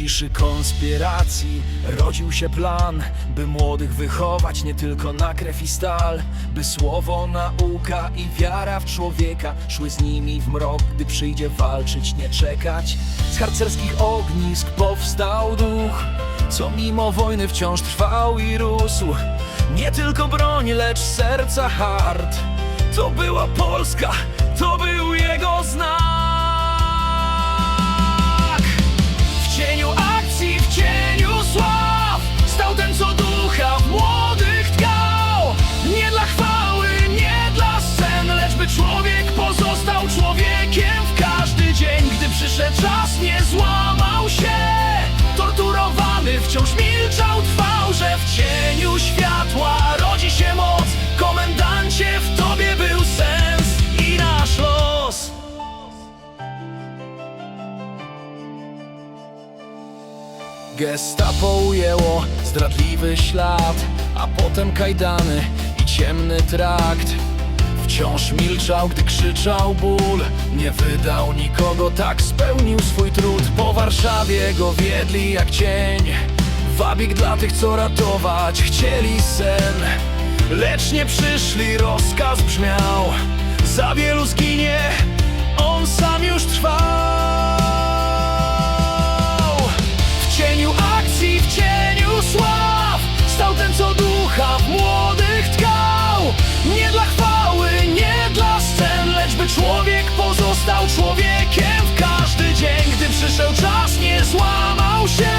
ciszy konspiracji rodził się plan, by młodych wychować nie tylko na krew i stal, by słowo, nauka i wiara w człowieka szły z nimi w mrok, gdy przyjdzie walczyć, nie czekać. Z harcerskich ognisk powstał duch, co mimo wojny wciąż trwał i rósł. Nie tylko broń, lecz serca hart. To była Polska, to był jego znak. Gestapo ujęło zdradliwy ślad, a potem kajdany i ciemny trakt. Wciąż milczał, gdy krzyczał ból, nie wydał nikogo, tak spełnił swój trud. Po Warszawie go wiedli jak cień, wabik dla tych, co ratować chcieli sen. Lecz nie przyszli, rozkaz brzmiał, za co ducha w młodych tkał. Nie dla chwały, nie dla scen Lecz by człowiek pozostał człowiekiem w każdy dzień. Gdy przyszedł czas, nie złamał się.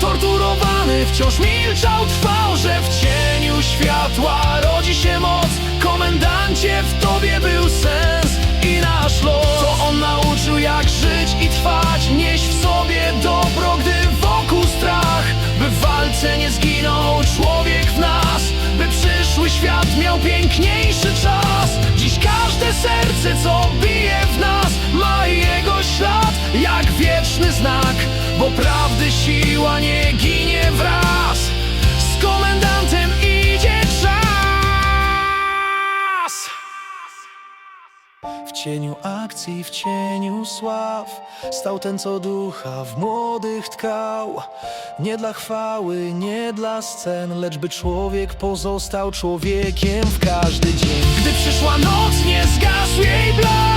Torturowany wciąż milczał, trwał świat miał piękniejszy czas. Dziś każde serce, co bije w nas Ma jego ślad jak wieczny znak Bo prawdy siła nie cieniu akcji, w cieniu sław. Stał ten, co ducha w młodych tkał. Nie dla chwały, nie dla scen Lecz by człowiek pozostał człowiekiem w każdy dzień. Gdy przyszła noc, nie zgasł jej blask